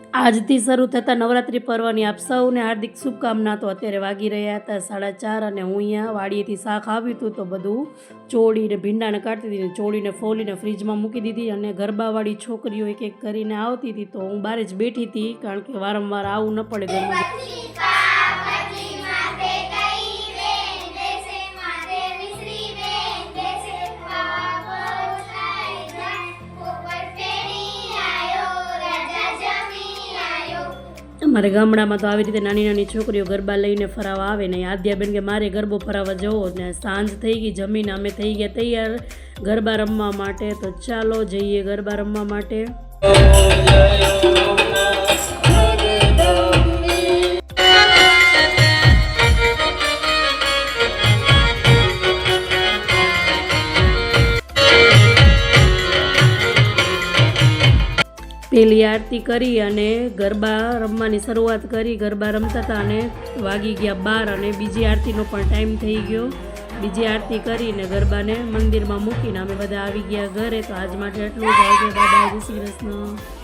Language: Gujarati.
આજથી શરૂ થતા નવરાત્રિ પર્વની આપ સૌને હાર્દિક શુભકામના તો અત્યારે વાગી રહ્યા હતા સાડા ચાર અને હું અહીંયા વાડીએથી શાક આવ્યું હતું તો બધું ચોળીને ભીંડાને કાઢતી હતી ને ચોળીને ફોલીને ફ્રીજમાં મૂકી દીધી અને ગરબાવાળી છોકરીઓ એક એક કરીને આવતી હતી તો હું બહાર જ બેઠી હતી કારણ કે વારંવાર આવું ન પડે ઘરમાં. અમારે ગામડામાં તો આવી રીતે નાની નાની છોકરીઓ ગરબા લઈને ફરાવા આવે ને આદ્યાબેન કે મારે ગરબો ફરાવા જવો ને. સાંજ થઈ ગઈ, જમીને અમે થઈ ગયા તૈયાર. ગરબા રમવા માટે તો ચાલો જઈએ ગરબા રમવા માટે. પેલી આરતી કરી અને ગરબા રમવાની શરૂઆત કરી. ગરબા રમતા હતા અને વાગી ગયા બાર અને બીજી આરતીનો પણ ટાઈમ થઈ ગયો. બીજી આરતી કરીને ગરબાને મંદિરમાં મૂકીને અમે બધા આવી ગયા ઘરે. તો આજ માટે એટલું જ. આવજો બાબા, જય શ્રી કૃષ્ણ.